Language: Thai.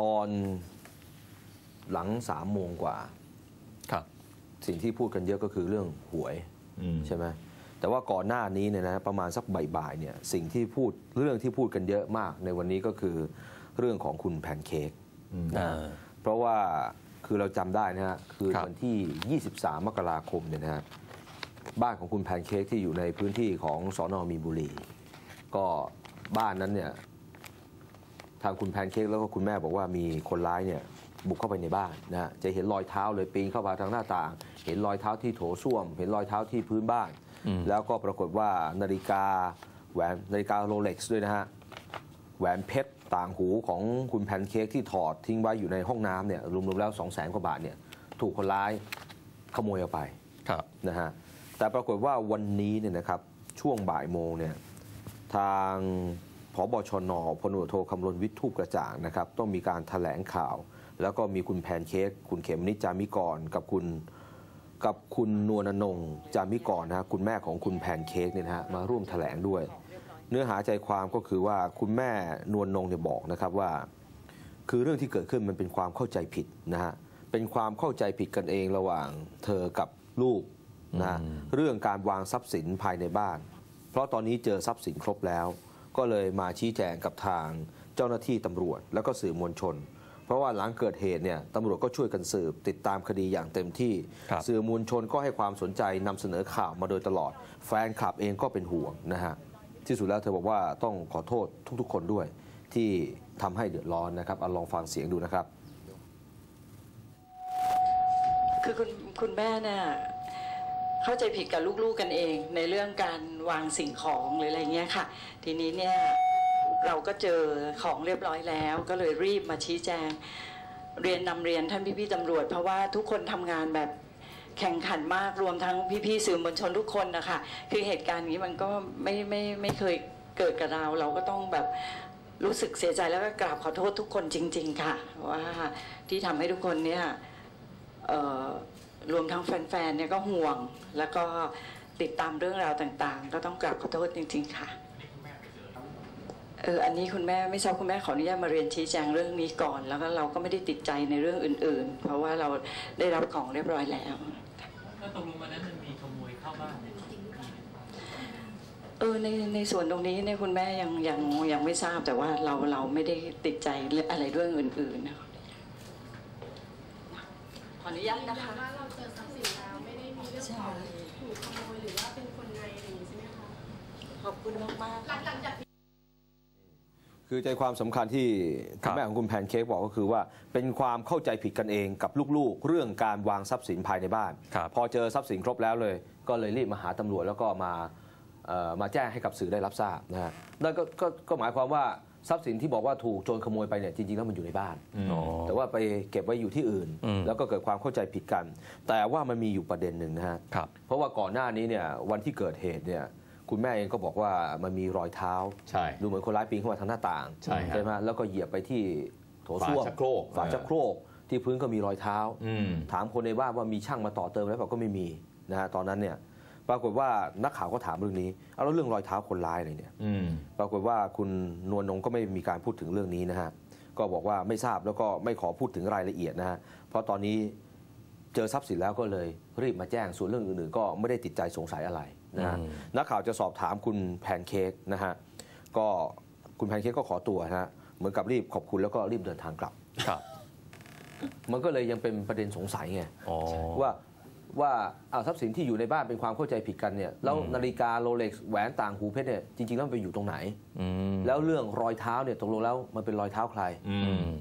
ตอนหลังสามโมงกว่า ครับ สิ่งที่พูดกันเยอะก็คือเรื่องหวยอืมใช่ไหมแต่ว่าก่อนหน้านี้เนี่ยนะประมาณสักบ่ายๆเนี่ยสิ่งที่พูดเรื่องที่พูดกันเยอะมากในวันนี้ก็คือเรื่องของคุณแพนเค้กอืมนะฮะเพราะว่าคือเราจำได้นะฮะคือครับวันที่ 23 มกราคมเนี่ยนะฮะบ้านของคุณแพนเค้กที่อยู่ในพื้นที่ของสอนอมีนบุรี ก็บ้านนั้นเนี่ย ทางคุณแพนเค้กแล้วก็คุณแม่บอกว่ามีคนร้ายเนี่ยบุกเข้าไปในบ้านนะฮะจะเห็นรอยเท้าเลยปีนเข้ามาทางหน้าต่าง เห็นรอยเท้าที่โถส้วม เห็นรอยเท้าที่พื้นบ้านอืมแล้วก็ปรากฏว่านาฬิกาแหวนนาฬิกาโรเล็กซ์ด้วยนะฮะแหวนเพชรต่างหูของคุณแพนเค้กที่ถอดทิ้งไว้อยู่ในห้องน้ำเนี่ยรวมๆแล้ว2 0 0แสนกว่าบาทเนี่ยถูกคนร้ายขโมยเอาไปครับนะฮะแต่ปรากฏว่าวันนี้เนี่ยนะครับช่วงบ่ายโมงเนี่ยทาง พบชนพลตำรวจโทคำรณวิทย์ทูปกระจ่างนะครับ ต้องมีการแถลงข่าว แล้วก็มีคุณแพนเค้กคุณเขมนิจจามิกรกับคุณกับคุณนวลนงค์จามิกรนะฮะคุณแม่ของคุณแพนเค้กเนี่ยนะฮะมาร่วมแถลงด้วย เนื้อหาใจความก็คือว่าคุณแม่นวลนงเนี่ยบอกนะครับว่า คือเรื่องที่เกิดขึ้นมันเป็นความเข้าใจผิดนะฮะเป็นความเข้าใจผิดกันเองระหว่างเธอกับลูกนะฮะอืมเรื่องการวางทรัพย์สินภายในบ้าน เพราะตอนนี้เจอทรัพย์สินครบแล้ว ก็เลยมาชี้แจงกับทางเจ้าหน้าที่ตำรวจแล้วก็สื่อมวลชน เพราะว่าหลังเกิดเหตุเนี่ยตำรวจก็ช่วยกันสืบ ติดตามคดีอย่างเต็มที่ครับสื่อมวลชนก็ให้ความสนใจนำเสนอข่าวมาโดยตลอด แฟนคลับเองก็เป็นห่วงนะฮะที่สุดแล้วเธอบอกว่าต้องขอโทษทุกๆ คนด้วย ที่ทำให้เดือดร้อนนะครับเอาลองฟังเสียงดูนะครับ คือคุณคุณแม่เนี่ย เข้าใจผิดกับลูกๆกันเอง ในเรื่องการวางสิ่งของหรืออะไรเงี้ยค่ะ ทีนี้เนี่ยเราก็เจอของเรียบร้อยแล้ว ก็เลยรีบมาชี้แจง เรียนนำเรียนท่านพี่ๆตำรวจ เพราะว่าทุกคนทำงานแบบแข่งขันมากรวมทั้งพี่ๆสื่อมวลชนทุกคนนะคะคือเหตุการณ์นี้มันก็ไม่ไม่ไม่เคยเกิดกับเรา เราก็ต้องแบบรู้สึกเสียใจแล้วก็กราบขอโทษทุกคนจริง ๆ ค่ะ ว่าที่ทำให้ทุกคนเนี่ยเอ่อ รวมทั้งแฟนๆเนี่ยก็ห่วง แล้วก็ติดตามเรื่องราวต่างๆ ก็ต้องกราบขอโทษจริง ๆ ค่ะเอออันนี้คุณแม่ไม่ทราบคุณแม่ขออนุญาตมาเรียนชี้แจงเรื่องนี้ก่อน แล้วก็เราก็ไม่ได้ติดใจในเรื่องอื่น ๆ เพราะว่าเราได้รับของเรียบร้อยแล้วแล้วตกลงวันนั้นมันมีขโมยเข้าบ้านเนี่ยเออในในส่วนตรงนี้เนี่ยคุณแม่ยังยังยังไม่ทราบแต่ว่าเราเราไม่ได้ติดใจเรื่องอะไรเรื่องอื่นๆนะคะข ออนุญาตนะคะว่าเราเจอทรัพย์สินแล้วไม่ได้มีเรื่องของถูกขโมยหรือว่าเป็นคนในอะไรอย่างนี้ใช่ไหมคะขอบคุณมากๆหลัค่ะงหลังจากคือใจความสำคัญที่ครัคุณบแม่ของคุณแพนเค้กบอกก็คือว่าเป็นความเข้าใจผิดกันเองกับลูกๆ เรื่องการวางทรัพย์สินภายในบ้านครับพอเจอทรัพย์สินครบแล้วเลย ก็เลยรีบมาหาตำรวจแล้วก็มาเอ่อ มาแจ้งให้กับสื่อได้รับทราบนะฮะนั่นก็ก็ก็หมายความว่าทรัพย์สินที่บอกว่าถูกโจรขโมยไปเนี่ยจริงๆแล้วมันอยู่ในบ้านอ๋อแต่ว่าไปเก็บไว้อยู่ที่อื่นอืมแล้วก็เกิดความเข้าใจผิดกัน แต่ว่ามันมีอยู่ประเด็นหนึ่งนะฮะครับเพราะว่าก่อนหน้านี้เนี่ยวันที่เกิดเหตุเนี่ยคุณแม่เองก็บอกว่ามันมีรอยเท้าใช่ดูเหมือนคนร้ายปีนเข้ามาทางหน้าต่างใช่ฮะไหมแล้วก็เหยียบไปที่โถส้วมฝาชักโครกฝาชักโครกที่พื้นก็มีรอยเท้าอืมถามคนในบ้านว่ามีช่างมาต่อเติมแล้วเปล่าก็ไม่มีนะฮะตอนนั้นเนี่ย ปรากฏว่านักข่าวก็ถามเรื่องนี้เอาแล้วเรื่องรอยเท้าคนร้ายอะไรเนี่ยอืมปรากฏว่าคุณนวลนงก็ไม่มีการพูดถึงเรื่องนี้นะฮะก็บอกว่าไม่ทราบแล้วก็ไม่ขอพูดถึงรายละเอียดนะฮะเพราะตอนนี้เจอทรัพย์สินแล้วก็เลยรีบมาแจ้งส่วนเรื่องอื่นๆ ก็ไม่ได้ติดใจสงสัยอะไรนะฮะอืมนักข่าวจะสอบถามคุณแพนเค้กนะฮะก็คุณแพนเค้กก็ขอตัวนะฮะเหมือนกับรีบขอบคุณแล้วก็รีบเดินทางกลับครับมันก็เลยยังเป็นประเด็นสงสัยไงอ๋อว่า ว่าอ้าวทรัพย์สินที่อยู่ในบ้านเป็นความเข้าใจผิดกันเนี่ยแล้วอืมนาฬิกาโรเล็กซ์แหวนต่างหูเพชรเนี่ยจริงๆแล้วมันไปอยู่ตรงไหนอืมแล้วเรื่องรอยเท้าเนี่ยตกลงแล้วมันเป็นรอยเท้าใครอืม